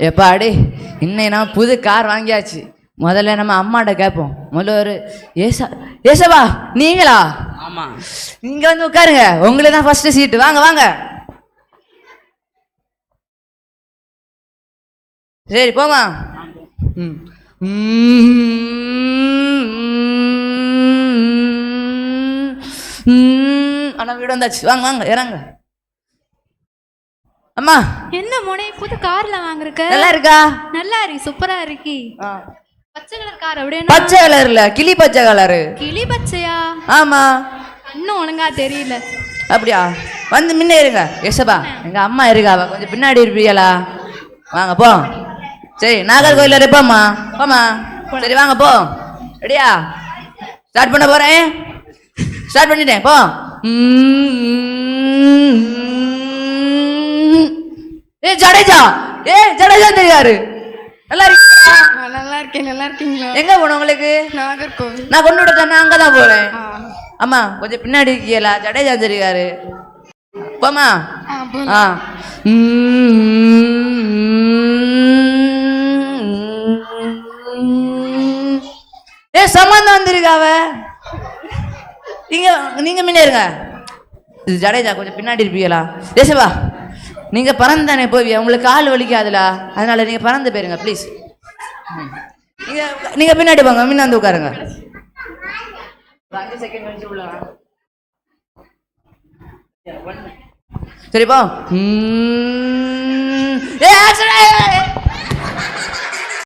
எப்பாடி இன்னைக்கு நம்ம புது கார் வாங்கியாச்சு முதல்ல நம்ம அம்மாட்ட கேட்போம் முதல்ல ஒரு ஏசா ஏசவா நீங்களா ஆமாம் இங்க வந்து உட்காருங்க உங்களுக்கு தான் ஃபர்ஸ்ட் சீட்டு வாங்க வாங்க சரி போமா ம் அண்ணா வீடு வந்தாச்சு வாங்க வாங்க இறங்க அம்மா. என்ன மோனே புது கார்ல வாங்குறக்க? நல்லா இருக்கா நல்லா இருக்கு. சூப்பரா இருக்கு. பச்சை கலர் கார் அப்படியே பச்சை கலர்ல கிளி பச்சை கலரு. கிளி பச்சையா? ஆமா. இன்னும் ஒழுங்கா தெரியல. அப்படியா? வந்து முன்ன இருங்க. யசபா எங்க அம்மா இருக்காவா கொஞ்சம் பின்னாடி இருப்பீங்களா? வாங்க போ. சரி நாகர்கோயில் இருப்போம்மா போம்மா. சரி வாங்க போ. ரெடியா? ஸ்டார்ட் பண்ண போறேன். ஸ்டார்ட் பண்ணிட்டேன் போ. ஜடேஜா. ஏ ஜடேஜா தெரியாரு நல்லா இருக்கீங்களா? நல்லா இருக்கேன் நல்லா இருக்கீங்களா? எங்க போகணும் உங்களுக்கு? நாகர்கோவில். நான் கொண்டு விட நான் அங்கே தான் போகிறேன் அம்மா கொஞ்சம் பின்னாடி இருக்கீங்களா? ஜடேஜா தெரியாரு போமா ஆ, ஏ சம்மந்தம் வந்திருக்காவ நீங்க நீங்க முன்ன இருங்க. ஜடேஜா கொஞ்சம் பின்னாடி இருப்பீங்களா? ஏசவா நீங்க பறந்து தானே போவியா? உங்களுக்கு கால் வலிக்காதுல? அதனால நீங்க பறந்து போயிருங்க ப்ளீஸ் நீங்க நீங்க பின்னாடி போங்க முன்ன வந்து உட்காருங்க சரிப்பா ஏ